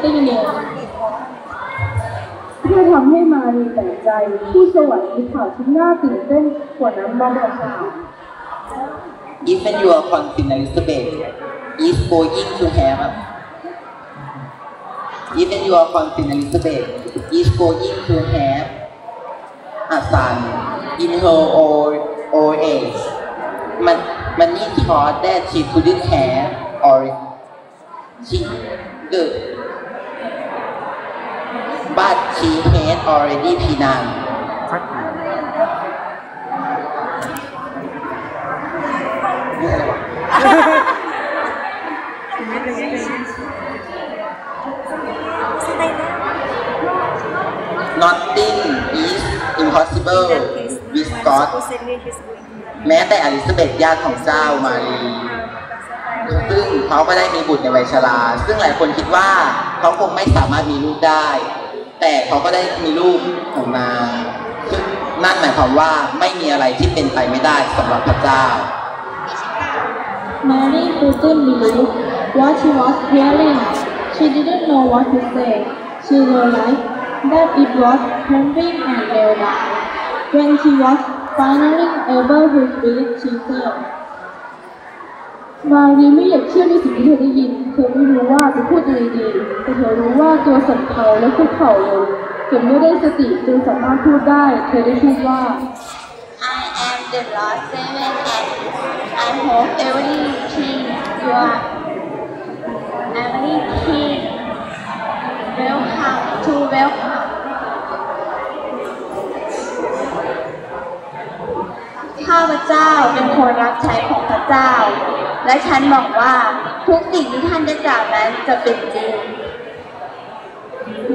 something new เพื่อทำให้มารีแปลกใจ ผู้สวรรค์มีข่าวที่น่าตื่นเต้นกว่านั้นมาบอกข่าว Even your Queen Elizabeth is going to have Even your Queen Elizabeth is going to have a son in her old old age. Man, many thought that she couldn't have or she could, but she had already pregnant. นี่อะไรวะ Nothing is impossible with God แม้แต่อลิซาเบธญาติของเจ้ามารีซึ่งเขาก็ได้มีบุตรในวัยชรา ซึ่งหลายคนคิดว่าเขาคงไม่สามารถมีลูกได้ แต่เขาก็ได้มีลูกออกมานั่นหมายความว่าไม่มีอะไรที่เป็นไปไม่ได้สำหรับพระเจ้า Mary couldn't believe what she was hearing. She didn't know what to say. She realized that it was trembling and knelt down. When she was finally able to speak, she said, มารีไม่อยากเชื่อในสิ่งที่เธอได้ยิน เธอไม่รู้ว่าจะพูดยังไงดี แต่เธอรู้ว่าตัวสั่นเทาและคุกเข่าลงจนเมื่อได้สติจึงสามารถพูดได้ เธอได้พูดว่า I am the Lord Seven and I hope every king your every king welcome to welcome ข้าพเจ้าเป็นคนรับใช้ของพระเจ้า และฉันหวังว่าทุกสิ่งที่ท่านได้กล่าวนั้นจะเป็นจริง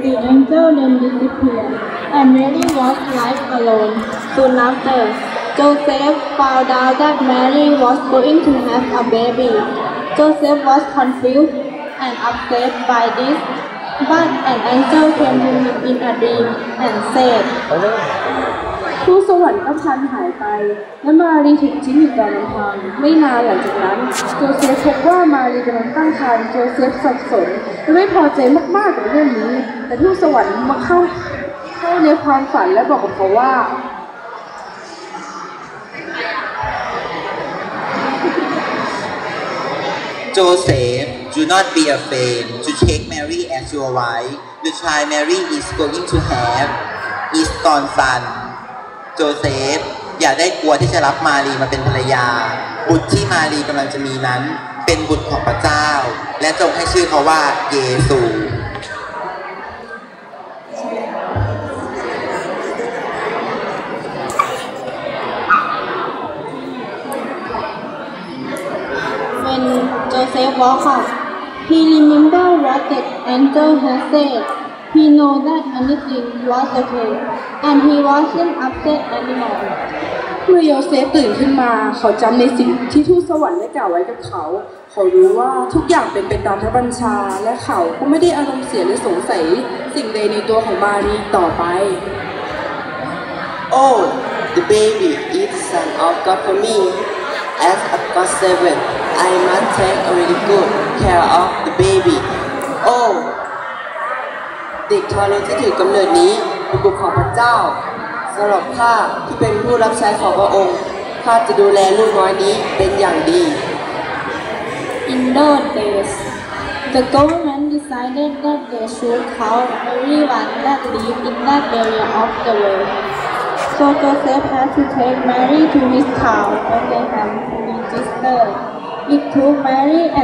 The angel then disappeared, and Mary was left alone. Soon after, Joseph found out that Mary was going to have a baby. Joseph was confused and upset by this, but an angel came to him in a dream and said, ผู้สวรรค์ก็พันหายไปและมารีถูกทิ้งอยู่กลางลำพังไม่นานหลังจากนั้นโจเซฟพบว่ามารีกำลังตั้งครรภ์โจเซฟสับสนและไม่พอใจมากๆกับเรื่องนี้ แต่ทูตสวรรค์มาเข้าเข้าในความฝันและบอกกับเขาว่า Joseph, do not be afraid to take Mary as your wife. The child Mary is going to have is godson. โจเซฟ อย่าได้กลัวที่จะรับมารีมาเป็นภรรยา บุตรที่มารีกำลังจะมีนั้น เป็นบุตรของพระเจ้า และจงให้ชื่อเขาว่าเยซู When Joseph woke up, he remembered what the angel had said. He knew that anything was okay, and he wasn't upset anymore. เมื่อโยเซฟตื่นขึ้นมา เขาจำในสิ่งที่ทูตสวรรค์ได้กล่าวไว้กับเขา เขารู้ว่าทุกอย่างเป็นไปตามพระบัญชา และเขาก็ไม่ได้อารมณ์เสียหรือสงสัยสิ่งใดในตัวของมารีต่อไป Oh, the baby is son of God for me. As a God servant, I must take a really good care of the baby. Oh, เด็กทารกที่ถือกำเนิดนี้เป็นบุตรของพระเจ้าสำหรับข้าที่เป็นผู้รับใช้ของพระองค์ข้าจะดูแลลูกน้อยนี้เป็นอย่างดี In those days, the government decided that they should count everyone that lived in that area of the world. So Joseph had to take Mary to his town when they had registered. It took Mary and